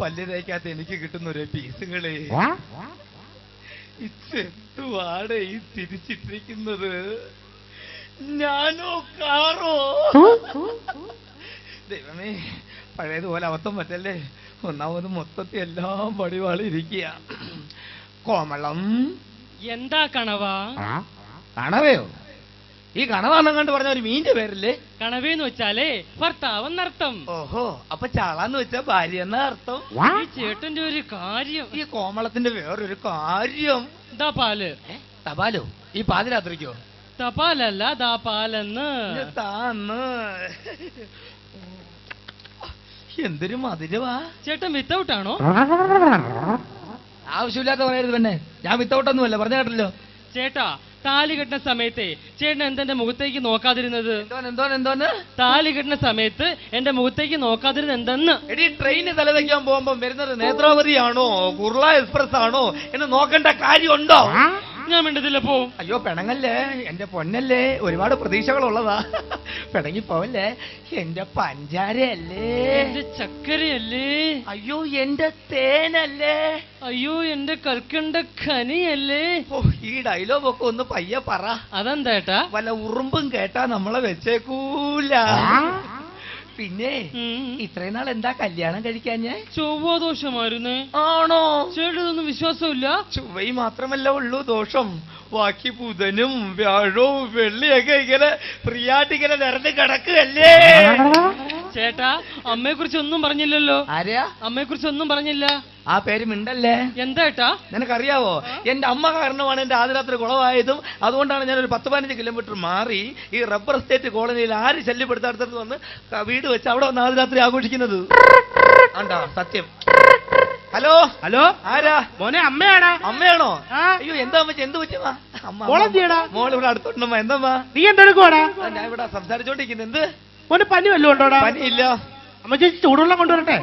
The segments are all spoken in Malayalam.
പല്ല് തേക്കാത്ത എനിക്ക് കിട്ടുന്ന ഒരു പീസുകളെ. ഈ ഈ തിരിച്ചിട്ടിരിക്കുന്നത്? ഞാനോ കാറോ? ദൈവമേ പഴയതുപോലെ അബദ്ധം പറ്റല്ലേ? ഒന്നാമത് മൊത്തത്തിൽ എല്ലാം പടിവാളിരിക്കുക കോമളം. എന്താ കണവാ? കണവയോ? ഈ കണവാന്നും കണ്ട് പറഞ്ഞ ഒരു മീന്റെ പേരല്ലേ? കണവേന്ന് വെച്ചാലേ ഭർത്താവ് എന്നർത്ഥം. ഓഹോ അപ്പൊ ചാളാന്ന് വെച്ചാ ഭാര്യ എന്ന അർത്ഥം? ഈ ചേട്ടന്റെ ഒരു കാര്യം. ഈ കോമളത്തിന്റെ വേറൊരു കാര്യം. ദാ പാൽ. ഏ? തപാലോ ഈ പാതിരാത്രിക്കോ? തപാലല്ല ദാ പാലെന്ന്. ഇത് താന്ന്. എന്തൊരു മധുരവാ. ചേട്ടൻ വിത്തൗട്ടാണോ? ആവശ്യമില്ലാത്ത പറയരുത് പെണ്ണെ. ഞാൻ വിത്തൗട്ടൊന്നുമല്ല പറഞ്ഞ കേട്ടല്ലോ. ചേട്ടാ താലി കെട്ടുന്ന സമയത്തെ ചേട്ടൻ എന്തെന്റെ മുഖത്തേക്ക് നോക്കാതിരുന്നത്? എന്തോന്ന് താലി കെട്ടുന്ന സമയത്ത് എന്റെ മുഖത്തേക്ക് നോക്കാതിരുന്നത് എന്തെന്ന്? എടി ട്രെയിന് തലവെക്കാൻ പോകുമ്പോ വരുന്നത് നേത്രാവതിയാണോ കുർള എക്സ്പ്രസ് ആണോ എന്ന് നോക്കേണ്ട കാര്യമുണ്ടോ? ഞാൻ മിണ്ടതില്ല പോവും അയ്യോ പെണങ്ങല്ലേ. എന്റെ പൊന്നല്ലേ. ഒരുപാട് പ്രതീക്ഷകളുള്ളതാ. പിണങ്ങി പോവല്ലേ എന്റെ പഞ്ചാരയല്ലേ. എന്റെ ചക്കരയല്ലേ. അയ്യോ എന്റെ തേനല്ലേ. അയ്യോ എന്റെ കൽക്കണ്ട ഖനിയല്ലേ. ഓ ഈ ഡയലോഗ് ഒക്കെ ഒന്ന് പയ്യെ പറ. അതെന്തേട്ടാ വല്ല ഉറുമ്പും കേട്ടാ നമ്മളെ വെച്ചേക്കൂല. പിന്നെ. ഇത്രയും നാൾ എന്താ കല്യാണം കഴിക്കാൻ ഞാൻ? ചൊവ്വാദോഷമായിരുന്നേ ആണോ? ചേട്ടനൊന്നും വിശ്വാസമില്ല ചൊവ്വൈ മാത്രമല്ല ഉള്ളൂ ദോഷം. ബാക്കി ബുധനും വ്യാഴവും വെള്ളിയൊക്കെ ഇങ്ങനെ ഫ്രീയായിട്ട് ഇങ്ങനെ നിറഞ്ഞ് കിടക്കുകയല്ലേ? ചേട്ടാ അമ്മയെ കുറിച്ച് ഒന്നും പറഞ്ഞില്ലല്ലോ. ആരെയാ അമ്മയെ കുറിച്ച് ഒന്നും പറഞ്ഞില്ല. ആ പേര് മിണ്ടല്ലേ? എന്താട്ടാ നിനക്കറിയാവോ? എന്റെ അമ്മ കാരണമാണ് എന്റെ ആദ്യരാത്രി കുളവായതും അതുകൊണ്ടാണ് ഞാൻ ഒരു പത്ത് പതിനഞ്ച് കിലോമീറ്റർ മാറി ഈ റബ്ബർ എസ്റ്റേറ്റ് കോളനിയിൽ ആര് ശല്യപ്പെടുത്താത്തത് വന്ന് വീട് വെച്ച് അവിടെ വന്ന് ആദ്യരാത്രി ആഘോഷിക്കുന്നത്? ആണ്ടാ സത്യം. ഹലോ? ഹലോ? ആരാ? മോനെ അമ്മയാടാ. അമ്മയാണോ. അയ്യോ എന്താ അമ്മ എന്ത് അമ്മ മോളെന്തിയെടാ? മോൾ ഇവിടെ അടുത്തുണ്ടമ്മ. എന്താമ്മ? നീ എന്തെടുക്കുവാടാ? ഞാൻ ഇവിടെ സംസാരിച്ചോണ്ടിരിക്കുന്നത് എന്ത്? മോനെ പനി വല്ലതും ഉണ്ടോടാ? പനിയില്ല. അമ്മ ചേച്ചി ചൂടുവെള്ളം കൊണ്ടുവരട്ടെ.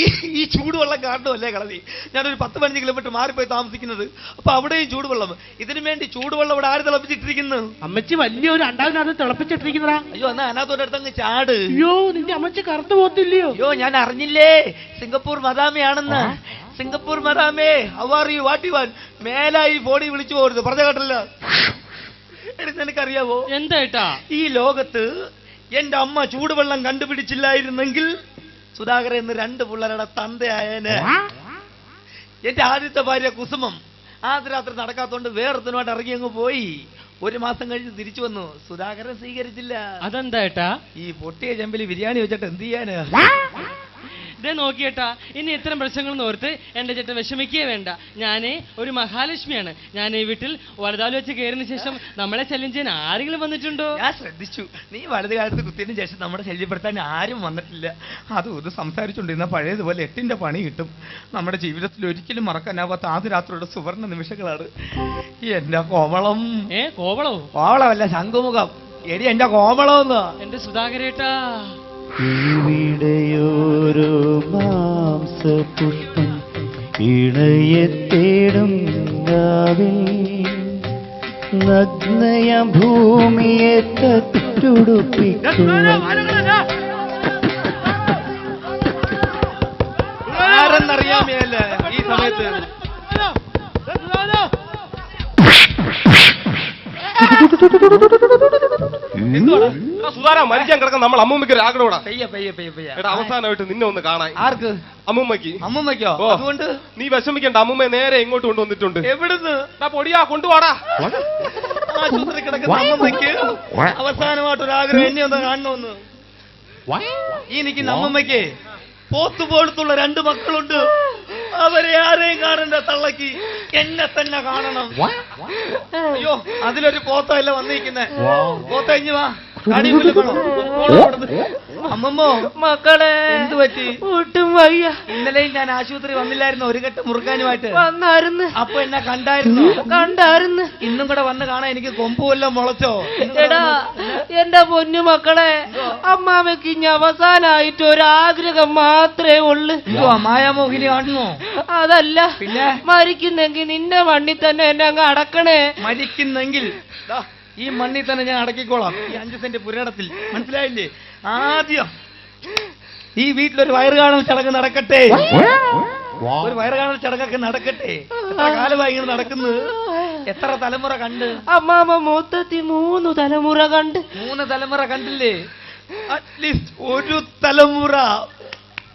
ഈ ഈ ചൂടുവെള്ളം കാണുമല്ലേ കളതി ഞാനൊരു പത്ത് പതിനഞ്ച് കിലോമീറ്റർ മാറിപ്പോയി താമസിക്കുന്നത്. അപ്പൊ അവിടെയും ചൂടുവെള്ളം. ഇതിനു വേണ്ടി ചൂടുവെള്ളം ഇവിടെ ആര് തിളപ്പിച്ചിട്ടിരിക്കുന്നു? അമ്മച്ചി വലിയൊരു അണ്ടാവിനകത്ത് തിളപ്പിച്ചിട്ടിരിക്കുന്നതാ. അയ്യോ എന്നാ അതിനകത്തോടെ അടുത്തങ്ങ് ചാട്. അയ്യോ നിന്റെ അമ്മച്ചി കറുത്തു പോത്തില്ലയോ അയ്യോ ഞാൻ അറിഞ്ഞില്ലേ? സിംഗപ്പൂർ മദാമയാണെന്ന്. സിംഗപ്പൂർ മദാമേ അവർ യു വാട്ട് യു വാൻ മേലായി ഫോണിൽ വിളിച്ചു പോരുത് പറഞ്ഞ കേട്ടല്ലോ? എനിക്കറിയാവോ നിനക്കറിയാവോ? എന്താ ഈ ലോകത്ത് എന്റെ അമ്മ ചൂടുവെള്ളം കണ്ടുപിടിച്ചില്ലായിരുന്നെങ്കിൽ സുധാകരൻ എന്ന് രണ്ട് പിള്ളേരുടെ തന്തയായേനെ. എന്റെ ആദ്യത്തെ ഭാര്യ കുസുമം ആദ്യ രാത്രി നടക്കാത്തോണ്ട് വേറൊരുത്തനുമായിട്ട് ഇറങ്ങി അങ്ങ് പോയി. ഒരു മാസം കഴിഞ്ഞ് തിരിച്ചു വന്നു. സുധാകരൻ സ്വീകരിച്ചില്ല. അതെന്താ ഈ പൊട്ടിയ ചെമ്പിൽ ബിരിയാണി വെച്ചിട്ട് എന്ത് ചെയ്യാന്? ഇതേ നോക്കിയേട്ടാ. ഇനി ഇത്തരം പ്രശ്നങ്ങൾ ഓർത്ത് എന്റെ ചേട്ടൻ വിഷമിക്കേ വേണ്ട. ഞാനേ ഒരു മഹാലക്ഷ്മിയാണ്. ഞാൻ ഈ വീട്ടിൽ വലുതാൽ വെച്ച് കയറിയതിനു ശേഷം നമ്മളെ ശല്യം ചെയ്യാൻ ആരെങ്കിലും വന്നിട്ടുണ്ടോ? ഞാൻ ശ്രദ്ധിച്ചു. നീ വലത് കാലത്ത് കുത്തിയതിനു ശേഷം നമ്മുടെ ശല്യപ്പെടുത്താൻ ആരും വന്നിട്ടില്ല. അതും ഇത് സംസാരിച്ചുകൊണ്ടിരുന്ന പഴയതുപോലെ എട്ടിന്റെ പണി കിട്ടും. നമ്മുടെ ജീവിതത്തിൽ ഒരിക്കലും മറക്കാനാവാത്ത ആദ്യ രാത്രിയുടെ സുവർണ നിമിഷങ്ങളാണ്. എന്റെ കോവളം. ഏ കോവളോ? കോവളമല്ല ശംഖുമുഖം. എടി എന്റെ കോവളം എന്ന് എന്റെ സുധാകരേട്ടാ. ഇവിടെയോരോ മാംസപുഷ്പം ഇണയെ തേടും രാവിൽ. നഗ്നയ ഭൂമിയെ ആരെന്നറിയാമേല ഈ സമയത്ത്? സുധാര മരിക്കാൻ കിടക്കാൻ നമ്മൾ അമ്മൂമ്മയ്ക്ക് ഒരു ആഗ്രഹോടാ പെയ്യ പെയ്യ പെയ്യ പെയ്യ. എടാ അവസാനമായിട്ട് നിന്നെ ഒന്ന് കാണാൻ. ആർക്ക്? അമ്മൂമ്മയ്ക്ക്. അമ്മമ്മയ്ക്കോ? അതുകൊണ്ട്? നീ വിഷമിക്കണ്ട അമ്മൂമ്മ നേരെ ഇങ്ങോട്ട് കൊണ്ടുവന്നിട്ടുണ്ട്. എവിടുന്ന്? പൊടിയാ കൊണ്ടുപോടാ ആശുപത്രി കിടക്കുന്ന അമ്മമ്മയ്ക്ക് അവസാനമായിട്ടൊരാഗ്രഹം എന്നെ ഒന്ന് കാണണമെന്ന് ഈ നിൽക്കുന്ന അമ്മമ്മയ്ക്ക് പോത്തുപോലത്തുള്ള രണ്ട് മക്കളുണ്ട്. അവരെ ആരെയും കാണണ്ട. തള്ളക്ക് എന്നെ തന്നെ കാണണം. അയ്യോ അതിലൊരു പോത്തല്ല വന്നിരിക്കുന്നേ? പോത്ത കഴിഞ്ഞു വാ. കടി? അമ്മമ്മോ മക്കളെ. എന്ത് പറ്റി? ഒട്ടും വയ്യ. ഇന്നലെയും ഞാൻ ആശുപത്രി വന്നില്ലായിരുന്നു ഒരു കെട്ട് മുറുക്കാനുമായിട്ട്. വന്നായിരുന്നു. അപ്പൊ എന്നെ കണ്ടായിരുന്നു? കണ്ടായിരുന്നു. ഇന്നും കൂടെ വന്ന് കാണാൻ എനിക്ക് കൊമ്പുമെല്ലാം മുളച്ചോ? എടാ എന്റെ പൊന്നു മക്കളെ അമ്മാമയ്ക്ക് ഇനി അവസാനായിട്ട് ഒരാഗ്രഹം മാത്രമേ ഉള്ളു. എന്തുവാ മായാമോഹിനി കാണുന്നു? അതല്ല പിന്നെ? മരിക്കുന്നെങ്കിൽ നിന്റെ വണ്ടി തന്നെ എന്നെ അങ്ങ് അടക്കണേ. മരിക്കുന്നെങ്കിൽ ദാ, ഈ മണ്ണിൽ തന്നെ ഞാൻ അടക്കിക്കോളാം. ഈ അഞ്ച് സെന്റ് പുരടത്തിൽ മനസ്സിലായില്ലേ? ആദ്യം ഈ വീട്ടിലൊരു വയർ കാണൽ ചടങ്ങ് നടക്കട്ടെ. ഒരു വയർ കാണൽ ചടങ്ങൊക്കെ നടക്കട്ടെ. എത്ര കാലമായി ഇങ്ങനെ നടക്കുന്നു? എത്ര തലമുറ കണ്ട്? അമ്മാമ മൊത്തത്തിൽ മൂന്ന് തലമുറ കണ്ട്. മൂന്ന് തലമുറ കണ്ടില്ലേ? അറ്റ്ലീസ്റ്റ് ഒരു തലമുറ.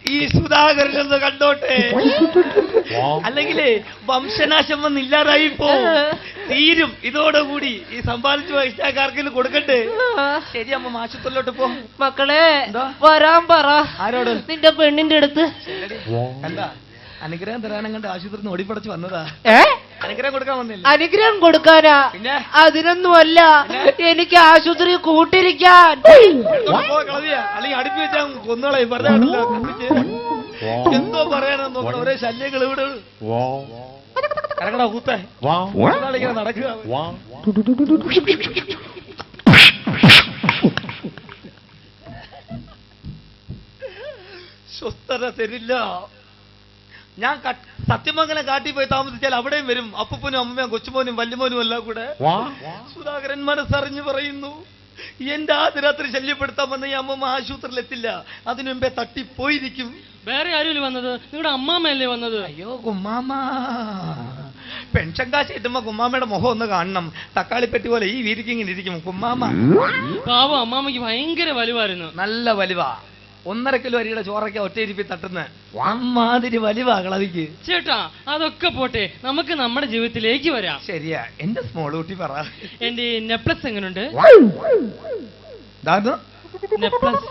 ഈ സുധാകരൻ ഒന്ന് കണ്ടോട്ടെ? അല്ലെങ്കിൽ വംശനാശം വന്ന് ഇല്ലാതായി പോ. തീരും. ഇതോടുകൂടി ഈ സമ്പാദിച്ചു വയസ്സാക്കാർക്കെങ്കിലും കൊടുക്കട്ടെ ശരി അമ്മ ആശുപത്രിയിലോട്ട് പോ. മക്കളെ എന്താ? വരാൻ പറ. ആരോട്? നിന്റെ പെണ്ണിന്റെ അടുത്ത്. കണ്ടാ അനുഗ്രഹം തരാനും കണ്ട് ആശുപത്രി ഓടിപ്പടച്ച് വന്നതാ. ഏ? അനുഗ്രഹം കൊടുക്കാൻ വന്നില്ല? അനുഗ്രഹം കൊടുക്കാനാ? പിന്നെ? അതിനൊന്നുമല്ല. എനിക്ക് ആശുപത്രി കൂട്ടിരിക്കാൻ. അല്ലെങ്കിൽ അടുപ്പി വെച്ചാൽ കൊന്നുകളെ പറഞ്ഞില്ല എന്തോ പറയാനെന്ന് നോക്കണം ഒരേ ശല്യങ്ങൾ ഇവിടെ. ഇറങ്ങടാ കൂത്തേ. ഇങ്ങനെ നടക്കുക. സ്വസ്ഥത തരില്ല. ഞാൻ സത്യമംഗലം കാട്ടി പോയി താമസിച്ചാൽ അവിടെയും വരും. അപ്പൂപ്പനും അമ്മയും കൊച്ചുമോനും വല്യമോനും എല്ലാം കൂടെ. സുധാകരൻ മനസ്സറിഞ്ഞു പറയുന്നു എന്റെ ആദ്യരാത്രി ശല്യപ്പെടുത്താൻ വന്ന ഈ അമ്മമ്മ ആശുപത്രിയിൽ എത്തില്ല അതിനു മുമ്പേ തട്ടിപ്പോയിരിക്കും. വേറെ ആരുമില്ല വന്നത്? നിങ്ങളുടെ അമ്മാമ്മയല്ലേ വന്നത്? അയ്യോ കുമ്മാമ പെൻഷൻ കാശ് കിട്ടുമ്പോ കുമ്മാമ്മയുടെ മുഖം ഒന്ന് കാണണം. തക്കാളിപ്പെട്ടി പോലെ ഈ വീരിക്കിങ്ങനെ ഇരിക്കും. കുമ്മാമ്മ. പാവം അമ്മാമ്മയ്ക്ക് ഭയങ്കര വലുവായിരുന്നു. നല്ല വലിവാ. ഒന്നര കിലോ അരിയുടെ ചോറൊക്കെ ഒറ്റയിരിപ്പി തട്ടുന്ന അമ്മാതിരി വലിവാ കളവിക്ക്. ചേട്ടാ അതൊക്കെ പോട്ടെ നമുക്ക് നമ്മുടെ ജീവിതത്തിലേക്ക് വരാം. ശരിയാ എന്റെ സ്മോൾ കുട്ടി പറ. എന്റെ നെപ്ലസ് എങ്ങനുണ്ട്? നെപ്ലസ്.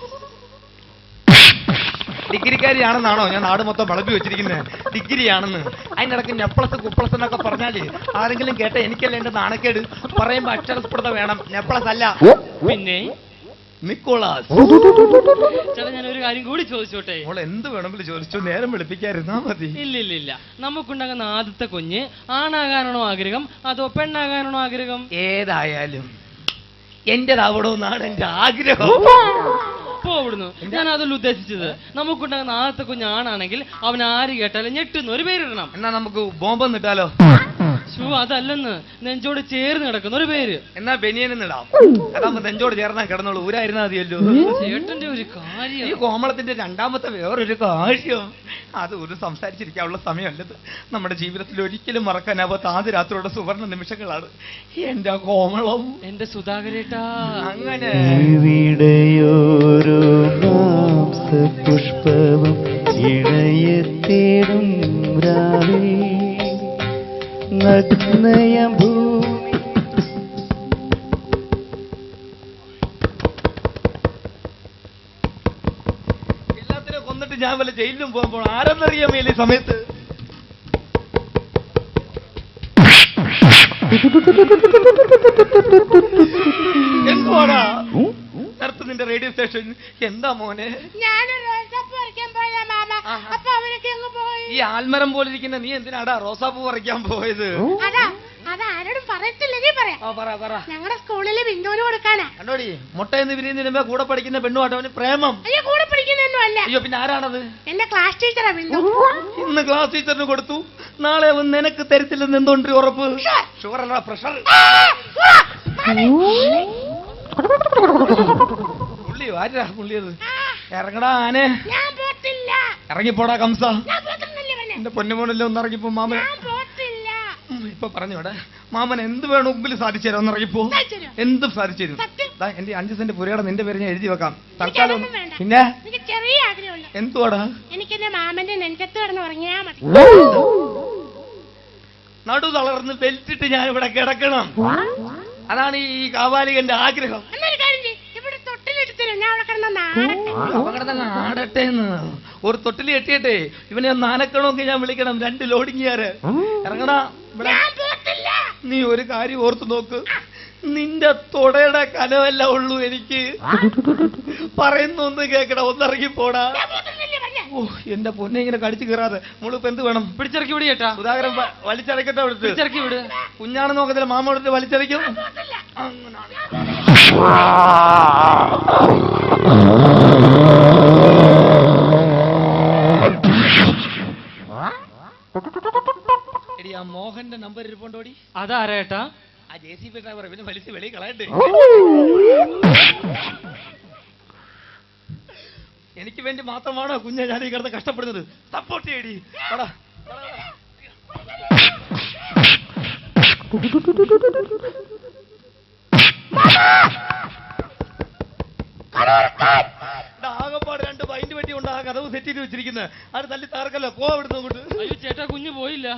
ഡിഗ്രിക്കാരിയാണെന്നാണോ ഞാൻ നാട് മൊത്തം വളപ്പി വെച്ചിരിക്കുന്നത് ഡിഗ്രിയാണെന്ന്. അതിനിടയ്ക്ക് നെപ്ലസ് കുപ്ലസ് എന്നൊക്കെ പറഞ്ഞാൽ ആരെങ്കിലും കേട്ട എനിക്കല്ല എന്റെ നാണക്കേട്. പറയുമ്പോ അക്ഷരസ്ഫുടത വേണം. നെപ്ലസ് അല്ല. പിന്നെ? നിക്കോളാസ്. ചേട്ടാ ഞാൻ ഒരു കാര്യം കൂടി ചോദിച്ചോട്ടെ? മോൾ എന്ത് വേണമെങ്കിലും ചോദിച്ചു. നേരം വെളുപ്പിക്കാതിരുന്നാ മതി. ഇല്ല ഇല്ല ഇല്ല നമുക്കുണ്ടാകുന്ന ആദ്യത്തെ കുഞ്ഞ് ആണാകാനാണോ ആഗ്രഹം? അതോ പെണ്ണാകാനാണോ ആഗ്രഹം? ഏതായാലും എന്റേതാവണമെന്നാണ് എന്റെ ആഗ്രഹം. പോവിടുന്നു ഞാൻ അതല്ല ഉദ്ദേശിച്ചത്. നമുക്കുണ്ടാകുന്ന ആദ്യത്തെ കുഞ്ഞ് ആണാണെങ്കിൽ അവൻ ആര് കേട്ടാലും ഞെട്ടുന്ന ഒരു പേരിടണം. എന്നാ നമുക്ക് ബോംബൊന്നിട്ടാലോ നിട്ടാലോ ഷൂ അതല്ലെന്ന്. നെഞ്ചോട് ചേർന്ന് കിടക്കുന്ന. ഒരു പേര്. എന്നാ ബനിയനെന്നിടാം ഇടാം. അതാകുമ്പോ നെഞ്ചോട് ചേർന്നാ കിടന്നോളൂ. ഊരായിരുന്നാ മതിയല്ലോ. ചേട്ടന്റെ ഒരു കാര്യം. ഈ കോമളത്തിന്റെ രണ്ടാമത്തെ വേറൊരു കാര്യം. അത് ഒരു സംസാരിച്ചിരിക്കാനുള്ള സമയമല്ലത്. നമ്മുടെ ജീവിതത്തിൽ ഒരിക്കലും മറക്കാനാവാത്ത ആദ്യ രാത്രിയുടെ സുവർണ നിമിഷങ്ങളാണ്. എന്റെ കോമളം. എന്റെ സുധാകരേട്ടാ. അങ്ങനെ. പുഷ്പവും ഇണയത്തേടും രാവേ നഗ്നയ ഭൂമി. എല്ലാത്തിനും കൊന്നിട്ട് ഞാൻ വല്ല ജയിലിലും പോകുമ്പോൾ ആരെന്നറിയാൻ മേലെ ഈ സമയത്ത്? എന്തുവാടാ? നേരത്തെ നിന്റെ റേഡിയോ സ്റ്റേഷൻ. എന്താ മോനെ? ഞാനൊരു മാമ. അപ്പൊ അവരൊക്കെ ഈ ആൽമരം പോലെ ഇരിക്കുന്ന നീ എന്തിനാടാ റോസാപ്പൂ പറിക്കാൻ പോയത്? അതാ അത് ആരോടും പറയത്തില്ല നീ പറയാം. ആ പറ പറ. ഞങ്ങളുടെ സ്കൂളിലെ ബിന്ദുവിന് കൊടുക്കാനാ. കണ്ടോടി മുട്ടയെന്ന് കൂടെ പഠിക്കുന്ന പെണ്ണുമായിട്ട് അവന് പ്രേമം. അയ്യോ കൂടെ പഠിക്കുന്നൊന്നും അല്ല. അയ്യോ പിന്നെ ആരാണത്? എന്റെ ക്ലാസ് ടീച്ചറാ ബിന്ദു ഇന്ന് ക്ലാസ് ടീച്ചറിന് കൊടുത്തു. നാളെ അവൻ നിനക്ക് തരത്തില്ലെന്ന് എന്തുകൊണ്ട് ഉറപ്പ്? ഷുഗർ അല്ല പ്രഷർ പുള്ളി ആരാ പുള്ളിയത് ഇറങ്ങടാ ആനെ. ഇറങ്ങിപ്പോടാ കംസ. എന്റെ പൊന്നുമോനല്ലേ ഒന്ന് ഇറങ്ങിപ്പോ മാമൻ ഇപ്പൊ പറഞ്ഞോടെ മാമൻ എന്ത് വേണമെങ്കിലും സാധിച്ചു തരാം ഒന്നിറങ്ങിപ്പോ. എന്തും സാധിച്ചു തരും. എന്റെ അഞ്ചു സെന്റ് പുരയുടെ നിന്റെ പേര് ഞാൻ എഴുതി വെക്കാം. തൽക്കാലം പിന്നെ? ചെറിയ ആഗ്രഹമുണ്ട്. എന്തുവാടാ? എനിക്ക് എന്റെ മാമന്റെ നെഞ്ചത്ത് കിടന്ന് ഉറങ്ങിയാ മതി. നടു തളർന്ന് ബെൽറ്റിട്ട് ഞാൻ ഇവിടെ കിടക്കണം അതാണ് ഈ കാവാലികന്റെ ആഗ്രഹം എന്നൊരു കാര്യം ചെയ്യ് ഇവിടെ തൊട്ടിലിട്ട് തരും ഞാൻ അവിടെ കിടന്ന നാടട്ടെ അപകടം ആടട്ടെ എന്ന് ഒരു തൊട്ടിൽ കെട്ടിയട്ടെ ഇവനെ ഒന്ന് ഞാൻ വിളിക്കണം. രണ്ട് ലോഡിങ്ങുകാര് ഇറങ്ങടാ നീ ഒരു കാര്യം ഓർത്തു നോക്ക്. നിന്റെ തൊടയുടെ കനവല്ല ഉള്ളൂ എനിക്ക്. പറയുന്നു ഒന്ന് കേക്കടാ ഒന്നിറങ്ങി പോടാ ഓ എന്റെ പൊന്നെ ഇങ്ങനെ കടിച്ചു കയറാതെ മുളിപ്പ് എന്ത് വേണം? പിടിച്ചിറക്കി വിട് ചേട്ടാ. സുധാകരൻ വ- വലിച്ചടക്കട്ടെ അവിടുത്തെ? പിടിച്ചിറക്കി വിട്. കുഞ്ഞാണെന്ന് നോക്കത്തില്ല മാമ എടുത്ത് വലിച്ചിറക്കും. എടി ആ മോഹന്റെ നമ്പർ ഇരിപ്പുണ്ടോടി? അതാരേട്ടാ ആ ജെ സി ബി ഡ്രൈവർ പിന്നെ വലിച്ച് വെളിയിൽ കളയട്ടെ എനിക്ക് വേണ്ടി മാത്രമാണ് കുഞ്ഞെ ഞാൻ ഈ കിടന്ന് കഷ്ടപ്പെടുന്നത്? സപ്പോർട്ട് ചെയ്യടി. ആകെപ്പാട് രണ്ട് പൈന്റ് വെട്ടി കൊണ്ട് ആ കഥവ് സെറ്റ് ചെയ്ത് വെച്ചിരിക്കുന്നത് അത് തല്ലി താർക്കല്ലോ? പോ അവിടുന്ന് അങ്ങോട്ട്. അയ്യോ ചേട്ടാ കുഞ്ഞ് പോയില്ല.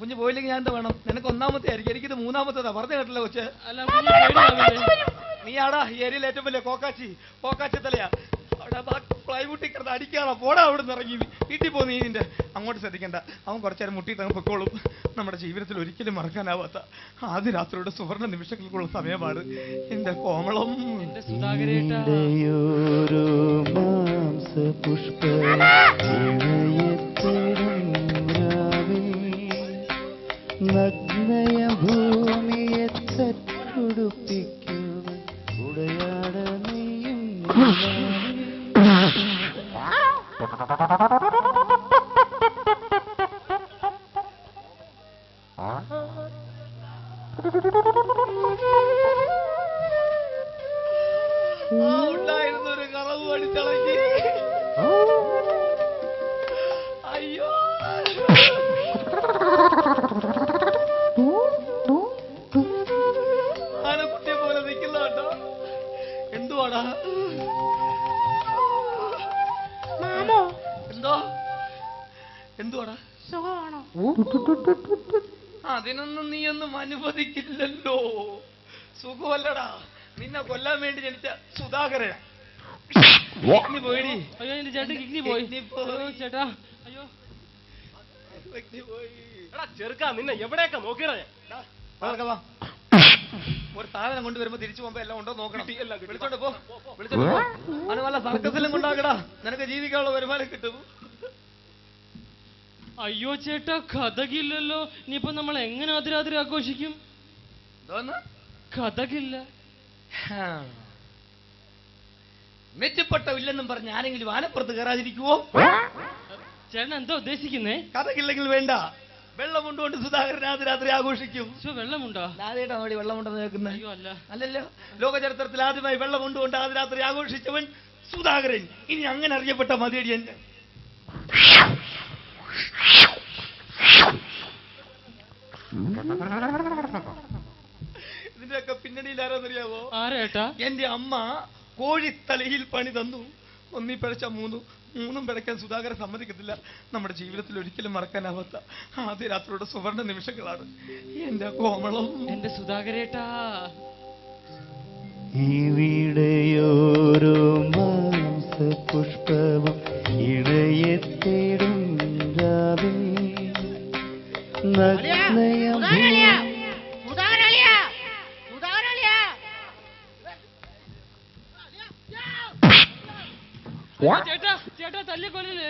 കുഞ്ഞ് പോയില്ലെങ്കിൽ ഞാൻ എന്താ വേണം? നിനക്ക് ഒന്നാമത്തെ ആയിരിക്കും എനിക്കിത് മൂന്നാമത്തേതാ. പറഞ്ഞു കേട്ടല്ലോ കൊച്ചെ. നീ ആടാ ഈ ഏരിയയിൽ ഏറ്റവും വലിയ കോക്കാച്ചി. കോക്കാച്ചി തലയാ. പ്ലൈവുട്ടി കിടന്ന് അടിക്കാതെ പോടാ അവിടെ നിന്ന് ഇറങ്ങി. വീട്ടിൽ പോ നീ നിന്റെ. അങ്ങോട്ട് ശ്രദ്ധിക്കണ്ട. അവൻ കുറച്ചേരം മുട്ടിയിട്ട് അങ്ങ് പൊക്കോളും നമ്മുടെ ജീവിതത്തിൽ ഒരിക്കലും മറക്കാനാവാത്ത ആദ്യ രാത്രിയുടെ സുവർണ നിമിഷങ്ങൾക്കുള്ള സമയമാണ് എന്റെ കോമളം. എന്റെ സുധാകരേട്ടാ. നഗ്നയ ഭൂമിയെ ഉടയാട നീയും なるほどね。എന്തുവാടാ? സുഖമാണോ? അതിനൊന്നും നീയൊന്നും അനുവദിക്കില്ലല്ലോ. സുഖമല്ലടാ. നിന്നെ കൊല്ലാൻ വേണ്ടി ജനിച്ച നീ അയ്യോ എന്റെ ചേട്ടൻ കിഡ്നി പോയി. ചേട്ടാ. അയ്യോ. പോയി. എടാ ചെറുക്കാ നിന്നെ എവിടെയൊക്കെ നോക്കിയടാ ഞാൻ? വാ. ഒരു സാധനം കൊണ്ടുവരുമ്പോ തിരിച്ചു പോകുമ്പോ എല്ലാം ഉണ്ടോ നോക്കണം. വിളിച്ചോണ്ട് പോ. വിളിച്ചോണ്ട് പോ. അത് വല്ല സർക്കസിലും കൊണ്ടാക്കടാ. നിനക്ക് ജീവിക്കാനുള്ള വരുമാനം കിട്ടും. അയ്യോ ചേട്ടാ കഥകില്ലല്ലോ. ഇനിയിപ്പോ നമ്മൾ എങ്ങനെ അതിരാതിരി ആഘോഷിക്കും? കഥകില്ല. മെച്ചപ്പെട്ട ഇല്ലെന്നും പറഞ്ഞ് ആരെങ്കിലും ആനപ്പുറത്ത് കയറാതിരിക്കുവോ? ചേട്ടൻ എന്താ ഉദ്ദേശിക്കുന്നേ? കഥകില്ലെങ്കിൽ വേണ്ട. വെള്ളമുണ്ടോണ്ട് സുധാകരൻ ആദ്യ രാത്രി ആഘോഷിക്കും വെള്ളമുണ്ടോ? ആദ്യമായിട്ടാണ് നോടി വെള്ളമുണ്ടെന്ന് കേൾക്കുന്നത് അല്ലല്ലോ. ലോകചരിത്രത്തിൽ ആദ്യമായി വെള്ളമുണ്ടോണ്ട് ആദ്യ രാത്രി ആഘോഷിച്ചവൻ സുധാകരൻ. ഇനി അങ്ങനെ അറിയപ്പെട്ട മതിയടിയൻ ഇതിന്റെയൊക്കെ പിന്നണിയിൽ ആരാന്നറിയാവോ? ആരേട്ടാ എന്റെ അമ്മ കോഴി തലയിൽ പണി തന്നു. ഒന്നീ പിഴച്ച മൂന്നു മൂന്നും പിഴയ്ക്കാൻ സുധാകരൻ സമ്മതിക്കത്തില്ല. നമ്മുടെ ജീവിതത്തിൽ ഒരിക്കലും മറക്കാനാവാത്ത ആദ്യ രാത്രിയുടെ സുവർണ നിമിഷങ്ങളാണ്. എന്റെ കോമളം. എന്റെ സുധാകരേട്ടാ. ഇവിടെയോരോ What? ചേട്ടാ ചേട്ടാ തല്ലി കൊല്ലില്ലേ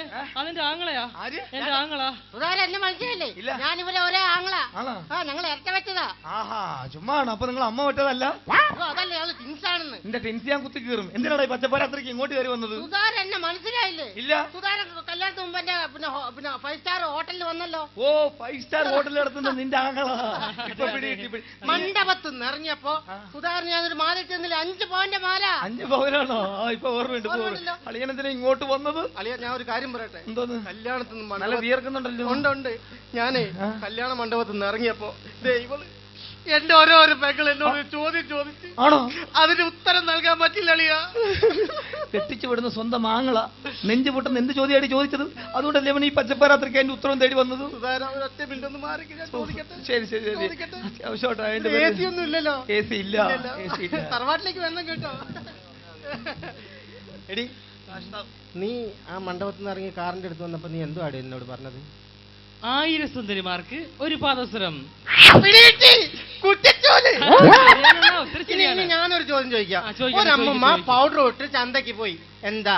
ആങ്ങളയാ. ആര്? എന്റെ ആങ്ങളാ. സുധാകരൻ എന്നെ മനസ്സിലല്ലേ ഇല്ല. ഞാൻ ഇവരെ ഒരേ ആങ്ങളാ. ആണോ? ആ ഞങ്ങൾ ഇരട്ട വെച്ചതാ. ആഹാ ചുമ്മാണ് അപ്പൊ നിങ്ങൾ അമ്മ വിട്ടതല്ല? അതല്ലേ ടെൻസ് ഞാൻ കുത്തി കീറും. ഈ ഇങ്ങോട്ട് കയറി വന്നത്? സുധാകരൻ എന്നെ മനസ്സിലായില്ലേ ഇല്ല. സുധാകരൻ കല്യാണത്തിന് മുമ്പ് എന്റെ പിന്നെ ഹോ- പിന്നെ ഫൈവ് സ്റ്റാർ ഹോട്ടലിൽ വന്നല്ലോ. ഓ ഫൈവ് സ്റ്റാർ ഹോട്ടലിൽ നടത്തുന്ന നിന്റെ ആങ്ങളാ. ഇപ്പൊ പിടി കിട്ടി, പിടി. മണ്ഡപത്ത് നിറങ്ങിയപ്പോ സുധാകരൻ ഞാനൊരു മാല അഞ്ച് പവന്റെ മാല. അഞ്ച് പവനാണോ? ആ ഇപ്പൊ ഓർമ്മയുണ്ട് ഇപ്പൊ ഓർമ്മയുണ്ടല്ലോ. അളിയനെന്തിനാ ഇങ്ങോട്ട് വന്നത്? അളിയ ഞാൻ ഒരു കാര്യം പറയട്ടെ? എന്തോന്ന്? കല്യാണത്തിന് നല്ല മണ്ഡപ- വിയർക്കുന്നുണ്ടല്ലോ. ഉണ്ട് ഉണ്ട്. ഞാനേ കല്യാണ മണ്ഡപത്തിൽ നിന്ന് ഇറങ്ങിയപ്പോ ദേ ഇവൾ എന്റെ ഓരോരോ പെങ്ങൾ എന്നോട് ചോദ്യം ചോദിച്ചു. ആണോ? അതിന് ഉത്തരം നൽകാൻ പറ്റില്ല അളിയ. കെട്ടിച്ചു വിടുന്ന സ്വന്തം മാങ്ങള നെഞ്ചു പൊട്ടുന്ന എന്ത് ചോദ്യമായിട്ട് ചോദിച്ചത്? അതുകൊണ്ടല്ലേ അവൻ ഈ പച്ചപ്പരാത്രിക്ക് അതിന്റെ ഉത്തരം തേടി വന്നത്? സുധാര ഒരൊറ്റ മിനിറ്റ് ഒന്ന് മാറി ഞാൻ ചോദിക്കട്ടെ? ശരി ശരി ശരി. ചോദിക്കട്ടെ. അത്യാവശ്യമായിട്ടാ എ സി ഒന്നും ഇല്ലല്ലോ. ഇല്ല. തറവാട്ടിലേക്ക് വരണം കേട്ടോ. എടി നീ ആ മണ്ഡപത്തിൽ നിന്ന് ഇറങ്ങി കാറിന്റെ അടുത്ത് വന്നപ്പോ നീ എന്തോ ആടി എന്നോട് പറഞ്ഞത്? ആയിരം സുന്ദരിമാർക്ക് ഒരു പാദസരം. ഞാനൊരു ചോദ്യം ചോദിക്കാം. ഒരമ്മമ്മ പൗഡർ ഇട്ട് ചന്തയ്ക്ക് പോയി. എന്താ?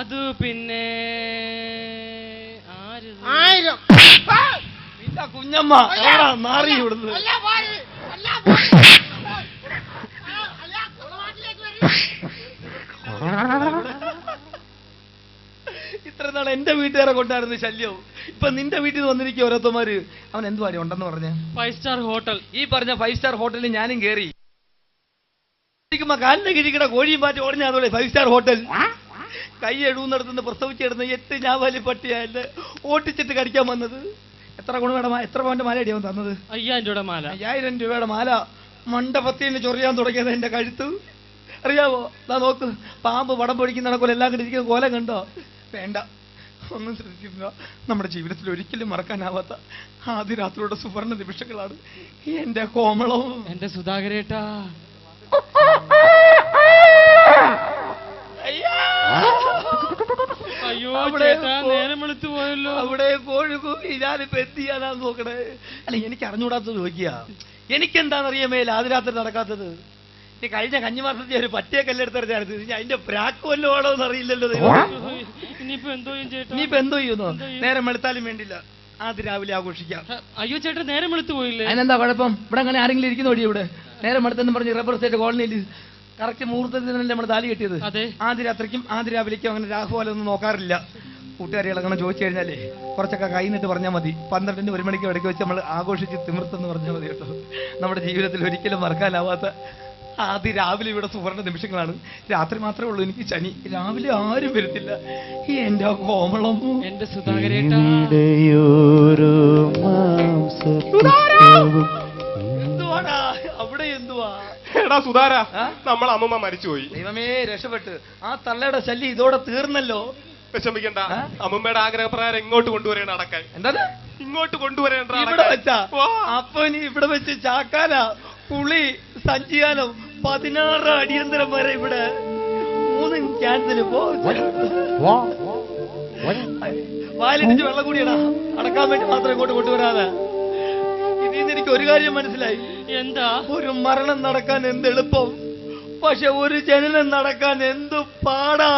അത് പിന്നെ ആര്? ആയിരം. കുഞ്ഞമ്മ. മാറി നാറി ഇവിടുന്ന്? അല്ല, പോര്. അല്ല, പോര്. ആ, അല്ല, തറവാട്ടിലേക്ക് വരൂ. ഇത്ര നാൾ എന്റെ വീട്ടുകാരെ കൊണ്ടായിരുന്നു ശല്യവും ഇപ്പൊ നിന്റെ വീട്ടിൽ വന്നിരിക്കും ഓരോരുത്തമാര് അവൻ എന്ത് പാടി ഉണ്ടെന്ന് പറഞ്ഞ? ഫൈവ് സ്റ്റാർ ഹോട്ടൽ ഈ പറഞ്ഞ ഫൈവ് സ്റ്റാർ ഹോട്ടലിൽ ഞാനും കേറി. കാലിന്റെ കിഴിക്കട കോഴിയും പാറ്റി ഓടിഞ്ഞ അതോടെ ഫൈവ് സ്റ്റാർ ഹോട്ടൽ കൈ എഴുകുന്നിടത്തുനിന്ന് പ്രസവിച്ചിടുന്ന എട്ട് വലിയ പട്ടിയായിട്ട് ഓട്ടിച്ചിട്ട് കടിക്കാൻ വന്നത്. എത്ര ഗുണമേട എത്ര പവന്റെ മാല അടിയാവും തന്നത്? അയ്യായിരം രൂപയുടെ മാല. അയ്യായിരം രൂപയുടെ മാല. മണ്ടപത്തിന് ചൊറിയാൻ തുടങ്ങിയത് എന്റെ കഴുത്ത്. അറിയാവോ? നോക്ക്. പാമ്പ് വടം പൊടിക്കുന്ന നടക്കൂല എല്ലാം കണ്ടിരിക്കുന്ന കോലം കണ്ടോ? വേണ്ട. ഒന്നും ശ്രദ്ധിക്കുന്ന നമ്മുടെ ജീവിതത്തിൽ ഒരിക്കലും മറക്കാനാവാത്ത ആദ്യ രാത്രിയുടെ സുവർണ നിമിഷങ്ങളാണ് എന്റെ കോമളവും. എന്റെ സുധാകരേട്ട. അയ്യോ! നേരം വെളുത്തു പോയല്ലോ. അവിടെ കോഴിക്കോ ഞാനിപ്പോ എന്ത് നോക്കണേ? അല്ല എനിക്ക് അറിഞ്ഞുകൂടാത്തത് ചോദിക്കുക എനിക്കെന്താണെന്നറിയാമേ ആദ്യരാത്രി നടക്കാത്തത്? കഴിഞ്ഞ കഞ്ഞിമാസത്തെ ഒരു പറ്റിയ കല്ലെടുത്തെടുത്തായിരുന്നു ഇനി അതിന്റെ പ്രാക്ക് വല്ലതും ആണോ എന്ന് അറിയില്ലല്ലോ ദൈവം. ഇനിയിപ്പോ എന്തോ ചെയ്യും ചേട്ടാ? ഇനിയിപ്പോ എന്തോ ചെയ്യുന്നു നേരം വെളുത്താലും വേണ്ടില്ല ആദ്യ രാവിലെ ആഘോഷിക്കാം. അയ്യോ ചേട്ടൻ നേരം വെളുത്തു പോയില്ലേ? അതിനെന്താ കുഴപ്പം? ഇവിടെ അങ്ങനെ ആരെങ്കിലും ഇരിക്കുന്ന ഇവിടെ? നേരം വെളുത്തെന്ന് പറഞ്ഞ് റബ്ബർ സ്റ്റേറ്റ് കോളനിയിൽ കറക്റ്റ് മുഹൂർത്തത്തിൽ തന്നെ നമ്മൾ താലി കെട്ടിയത്? അതെ. ആദ്യ രാത്രിക്കും ആദ്യ രാവിലേക്കും അങ്ങനെ രാഹുവാലൊന്നും നോക്കാറില്ല. കൂട്ടുകാരികൾ അങ്ങനെ ചോദിച്ചു കഴിഞ്ഞാലേ കുറച്ചൊക്കെ കൈ നിട്ട് പറഞ്ഞാൽ മതി. പന്ത്രണ്ടിന് ഒരു മണിക്ക് ഇടയ്ക്ക് വെച്ച് നമ്മൾ ആഘോഷിച്ച് തിമിർത്തെന്ന് പറഞ്ഞാൽ മതി കേട്ടോ. നമ്മുടെ ജീവിതത്തിൽ ഒരിക്കലും മറക്കാനാവാത്ത ആദ്യ രാവിലെ ഇവിടെ സുവർണ നിമിഷങ്ങളാണ്. രാത്രി മാത്രമേ ഉള്ളൂ എനിക്ക് ശനി. രാവിലെ ആരും വരുന്നില്ല. എന്റെ കോമളം. എന്റെ സുധാകരേട്ടാ. എന്തുവാടാ? അവിടെ എന്തുവാ? എടാ സുധാര? നമ്മൾ അമ്മമ്മ മരിച്ചുപോയി. ദൈവമേ രക്ഷപ്പെട്ട്. ആ തള്ളയുടെ ശല്യം ഇതോടെ തീർന്നല്ലോ. വിഷമിക്കണ്ട? അമ്മമ്മയുടെ ആഗ്രഹപ്രകാരം ഇങ്ങോട്ട് കൊണ്ടുവരേണ്ട അടക്കാൻ. എന്താ ഇങ്ങോട്ട് കൊണ്ടുവരേണ്ട ഇവിടെ വെച്ചാ? അപ്പൊ ഇനി ഇവിടെ വെച്ച് ചാക്കാന? പുളി സഞ്ചിയാനം പതിനാറ് അടിയന്തരം വരെ ഇവിടെ മൂന്നും ക്യാൻസൽ പോ. വാലിടിച്ച് വെള്ളം കൂടിയടാ. അടക്കാൻ വേണ്ടി മാത്രം ഇങ്ങോട്ട് കൊണ്ടുവരാതെ. ഇതിൽ നിന്ന് എനിക്ക് ഒരു കാര്യം മനസ്സിലായി. എന്താ? ഒരു മരണം നടക്കാൻ എന്ത് എളുപ്പം? പക്ഷെ ഒരു ജനനം നടക്കാൻ എന്ത് പാടാ?